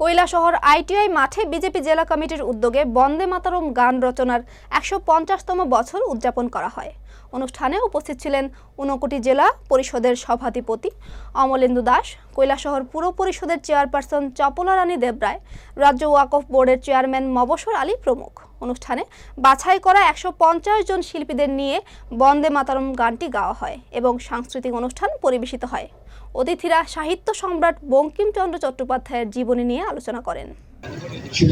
Kailashahar ITI মাঠে BJP জেলা কমিটির উদ্যোগে বন্দে মাতারম গান রচনার একশো পঞ্চাশতম বছর উদযাপন করা হয়। অনুষ্ঠানে উপস্থিত ছিলেন ঊনকোটি জেলা পরিষদের সভাধিপতি অমলেন্দু দাস, কৈলাসহর পুর পরিষদের চেয়ারপারসন চপলা রানী দেবরায়, রাজ্য ওয়াকফ বোর্ডের চেয়ারম্যান মবসর আলী প্রমুখ। অনুষ্ঠানে বাছাই করা একশো পঞ্চাশ জন শিল্পীদের নিয়ে বন্দে মাতরম গানটি গাওয়া হয় এবং সাংস্কৃতিক অনুষ্ঠান পরিবেশিত হয়। অতিথিরা সাহিত্য সম্রাট বঙ্কিমচন্দ্র চট্টোপাধ্যায়ের জীবনী নিয়ে আলোচনা করেন।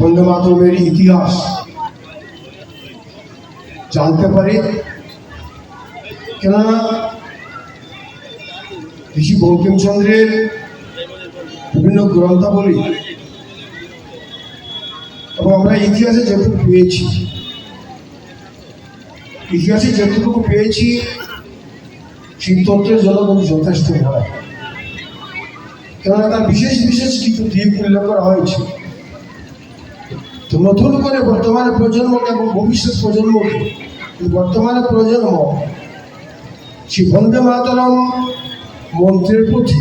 বন্দে মাতরমের ইতিহাস জানতে পারি কেননা ঋষি বঙ্কিমচন্দ্রের বিভিন্ন গ্রন্থাবলী এবং আমরা ইতিহাসে যেটুকু পেয়েছি। ইতিহাসে যেটুকু পেয়েছি, সেই তথ্যের জন্য কিন্তু যথেষ্ট নয় কেননা তার বিশেষ বিশেষ কিছু দিক উল্লেখ করা হয়েছে। তো নতুন করে বর্তমানে প্রজন্মকে এবং ভবিষ্যৎ প্রজন্মকে, বর্তমানে প্রজন্ম সেই বন্দে মাতরম মন্ত্রের প্রতি